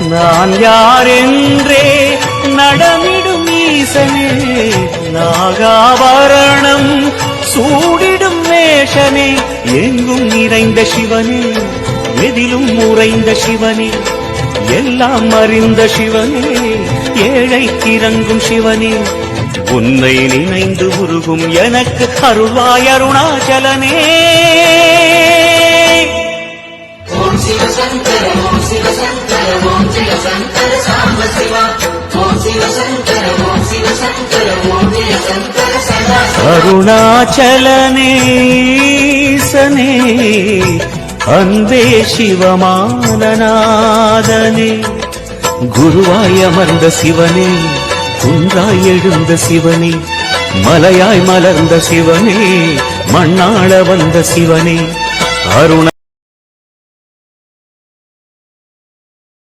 நான் யாரென்றே நடமிடும் ஈசனே நாகாபரணம் சூடிடும் மேஷனே எங்கும் நிறைந்த சிவனே எதிலும் உறைந்த சிவனே எல்லாம் அறிந்த சிவனே ஏழை இறங்கும் சிவனே. உன்னை நினைந்து உருகும் எனக்கு அருள்வாய் அருணாச்சலனே. ஓம் சிவ சங்கர ஓம் சிவ சங்கர ஓம் ஜெய சாம்ப சிவா. ஓம் சிவ ஓம் சிவ ஓம் ஜெய சங்கர சதா அருணாச்சலனேசனே அன்பே சிவமானநாதனே. குருவாய் அமர்ந்த சிவனே குன்றாய் எழுந்த சிவனே மலையாய் மலர்ந்த சிவனே மண்ணாள வந்த சிவனே அருண